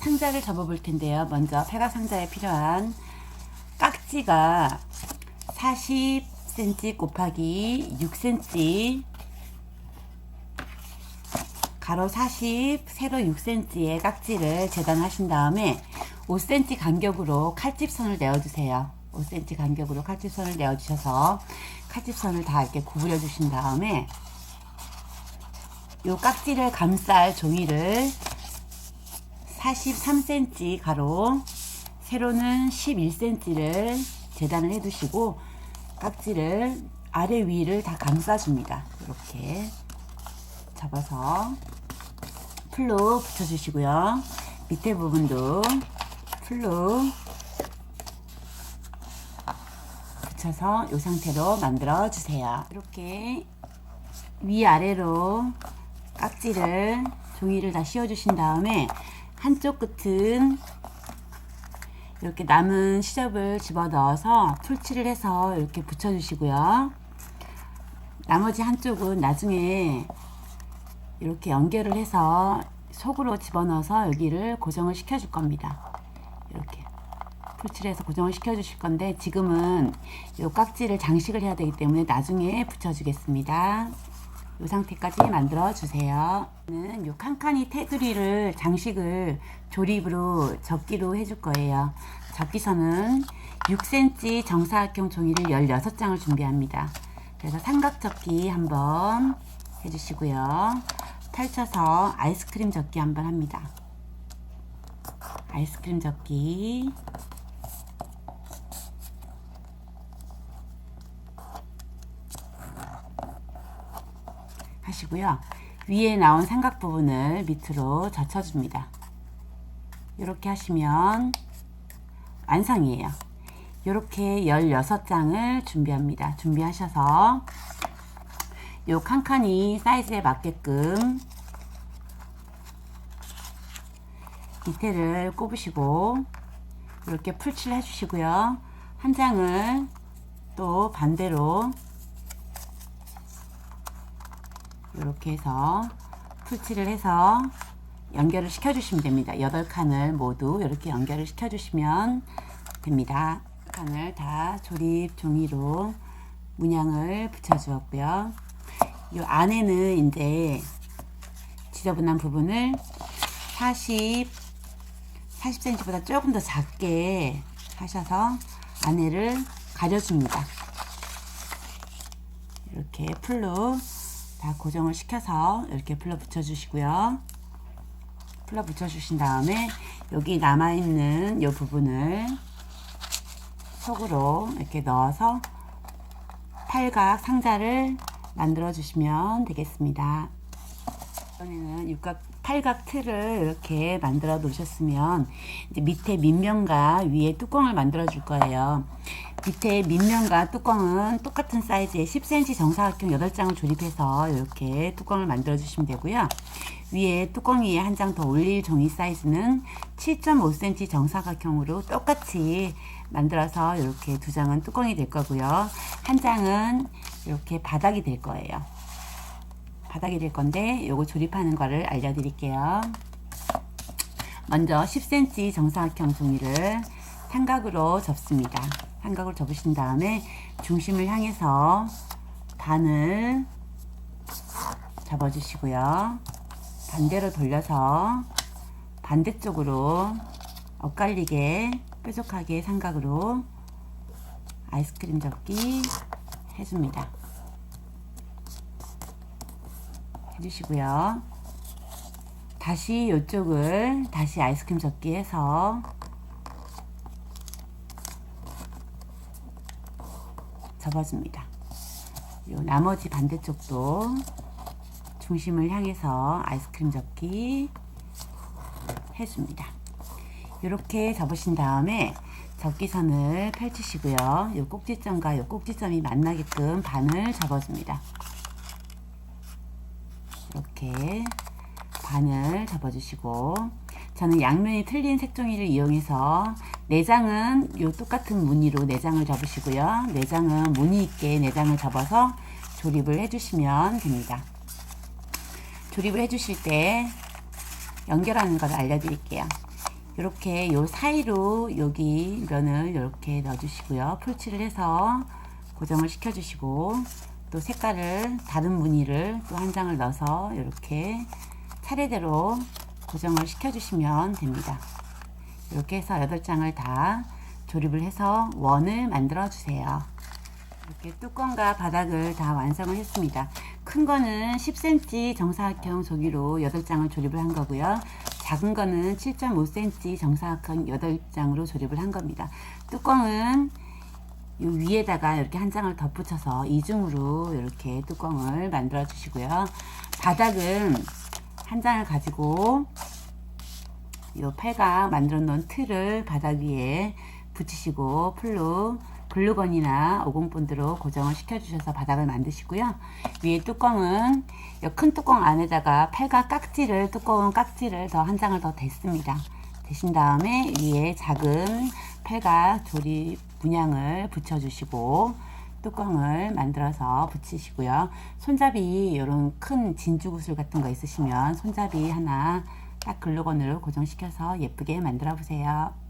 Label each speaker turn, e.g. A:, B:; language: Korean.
A: 상자를 접어 볼 텐데요. 먼저 팔각 상자에 필요한 깍지가 40cm 곱하기 6cm 가로 40, 세로 6cm의 깍지를 재단하신 다음에 5cm 간격으로 칼집선을 내어주세요. 5cm 간격으로 칼집선을 내어주셔서 칼집선을 다 이렇게 구부려 주신 다음에 요 깍지를 감쌀 종이를 43cm 가로 세로는 11cm를 재단을 해 두시고 깍지를 아래 위를 다 감싸 줍니다. 이렇게 접어서 풀로 붙여 주시고요. 밑에 부분도 풀로 붙여서 이 상태로 만들어 주세요. 이렇게 위아래로 깍지를 종이를 다 씌워 주신 다음에 한쪽 끝은 이렇게 남은 시접을 집어 넣어서 풀칠을 해서 이렇게 붙여 주시고요. 나머지 한쪽은 나중에 이렇게 연결을 해서 속으로 집어넣어서 여기를 고정을 시켜 줄 겁니다. 이렇게 풀칠해서 고정을 시켜 주실 건데 지금은 이 깍지를 장식을 해야 되기 때문에 나중에 붙여 주겠습니다. 이 상태까지 만들어 주세요. 이 칸칸이 테두리를 장식을 조립으로 접기로 해줄 거예요. 접기선은 6cm 정사각형 종이를 16장을 준비합니다. 그래서 삼각 접기 한번 해주시고요. 펼쳐서 아이스크림 접기 한번 합니다. 아이스크림 접기 하시고요. 위에 나온 삼각 부분을 밑으로 젖혀줍니다. 이렇게 하시면 완성이에요. 이렇게 16장을 준비합니다. 준비하셔서 요 칸칸이 사이즈에 맞게끔 밑에를 꼽으시고 이렇게 풀칠을 해주시고요. 한 장을 또 반대로 이렇게 해서 풀칠을 해서 연결을 시켜주시면 됩니다. 8칸을 모두 이렇게 연결을 시켜주시면 됩니다. 칸을 다 조립 종이로 문양을 붙여주었고요. 이 안에는 이제 지저분한 부분을 40, 40cm보다 조금 더 작게 하셔서 안에를 가려줍니다. 이렇게 풀로 다 고정을 시켜서 이렇게 풀러 붙여주시고요. 풀러 붙여주신 다음에 여기 남아있는 이 부분을 속으로 이렇게 넣어서 팔각 상자를 만들어 주시면 되겠습니다. 이번에는 육각 팔각 틀을 이렇게 만들어 놓으셨으면 밑에 밑면과 위에 뚜껑을 만들어 줄 거예요. 밑에 밑면과 뚜껑은 똑같은 사이즈의 10cm 정사각형 8장을 조립해서 이렇게 뚜껑을 만들어 주시면 되고요. 위에 뚜껑 위에 한 장 더 올릴 종이 사이즈는 7.5cm 정사각형으로 똑같이 만들어서 이렇게 두 장은 뚜껑이 될 거고요. 한 장은 이렇게 바닥이 될 거예요. 바닥이 될 건데 요거 조립하는 거를 알려드릴게요. 먼저 10cm 정사각형 종이를 삼각으로 접습니다. 삼각으로 접으신 다음에 중심을 향해서 반을 접어주시고요. 반대로 돌려서 반대쪽으로 엇갈리게 뾰족하게 삼각으로 아이스크림 접기 해줍니다. 해주시고요. 다시 이쪽을 다시 아이스크림 접기 해서 접어줍니다. 요 나머지 반대쪽도 중심을 향해서 아이스크림 접기 해줍니다. 이렇게 접으신 다음에 접기선을 펼치시고요. 요 꼭지점과 요 꼭지점이 만나게끔 반을 접어줍니다. 이렇게 반을 접어주시고 저는 양면이 틀린 색종이를 이용해서 내장은 요 똑같은 무늬로 내장을 접으시고요. 내장은 무늬 있게 내장을 접어서 조립을 해주시면 됩니다. 조립을 해주실 때 연결하는 것을 알려드릴게요. 이렇게 요 사이로 여기 면을 이렇게 넣어주시고요. 풀칠을 해서 고정을 시켜주시고 또 색깔을 다른 무늬를 또 한 장을 넣어서 이렇게 차례대로 고정을 시켜주시면 됩니다. 이렇게 해서 8장을 다 조립을 해서 원을 만들어 주세요. 이렇게 뚜껑과 바닥을 다 완성을 했습니다. 큰 거는 10cm 정사각형 조기로 8장을 조립을 한 거고요. 작은 거는 7.5cm 정사각형 8장으로 조립을 한 겁니다. 뚜껑은 이 위에다가 이렇게 한 장을 덧붙여서 이중으로 이렇게 뚜껑을 만들어 주시고요. 바닥은 한 장을 가지고 이 팔각 만들어 놓은 틀을 바닥 위에 붙이시고 풀로 글루건이나 오공본드로 고정을 시켜주셔서 바닥을 만드시고요. 위에 뚜껑은 이큰 뚜껑 안에다가 팔각 깍지를 두꺼운 깍지를 더 한 장을 더 댔습니다. 대신 다음에 위에 작은 팔각 조립 문양을 붙여주시고 뚜껑을 만들어서 붙이시고요. 손잡이 이런 큰 진주 구슬 같은 거 있으시면 손잡이 하나 딱 글루건으로 고정시켜서 예쁘게 만들어 보세요.